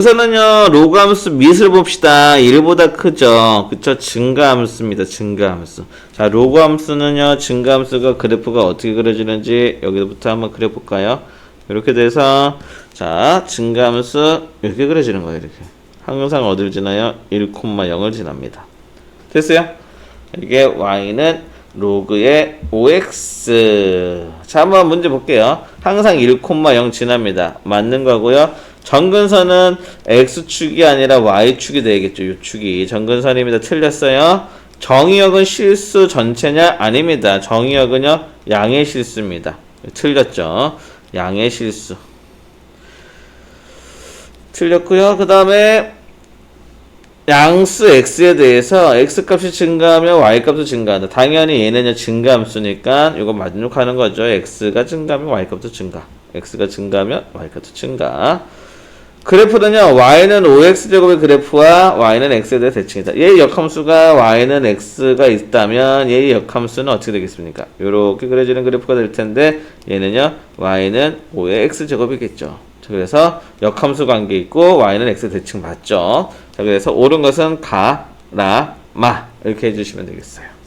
우선은요 로그함수 밑을 봅시다. 1보다 크죠? 그쵸? 증가함수입니다 증가함수. 자 로그함수는요 증가함수가 그래프가 어떻게 그려지는지 여기부터 한번 그려볼까요? 이렇게 돼서 자 증가함수 이렇게 그려지는 거예요 이렇게. 항상 어디를 지나요? 1,0을 지납니다. 됐어요? 이게 y는 로그의 5x 자 한번 문제 볼게요. 항상 1,0 지납니다. 맞는 거고요 정근선은 x축이 아니라 y축이 되겠죠 이 축이. 정근선입니다. 틀렸어요. 정의역은 실수 전체냐? 아닙니다. 정의역은요 양의 실수입니다. 틀렸죠. 양의 실수. 틀렸고요. 그 다음에 양수 x에 대해서 x 값이 증가하면 y 값도 증가한다. 당연히 얘는요 증가함수니까 이거 만족하는 거죠. x가 증가하면 y 값도 증가. x가 증가하면 y 값도 증가. 그래프는요 y는 5x 제곱의 그래프와 y는 x에 대해 대칭이다. 얘의 역함수가 y는 x가 있다면 얘의 역함수는 어떻게 되겠습니까? 이렇게 그려지는 그래프가 될 텐데 얘는요 y는 5의 x 제곱이겠죠. 자, 그래서 역함수 관계 있고 y는 x 대칭 맞죠. 자, 그래서 옳은 것은 가, 라, 마 이렇게 해주시면 되겠어요.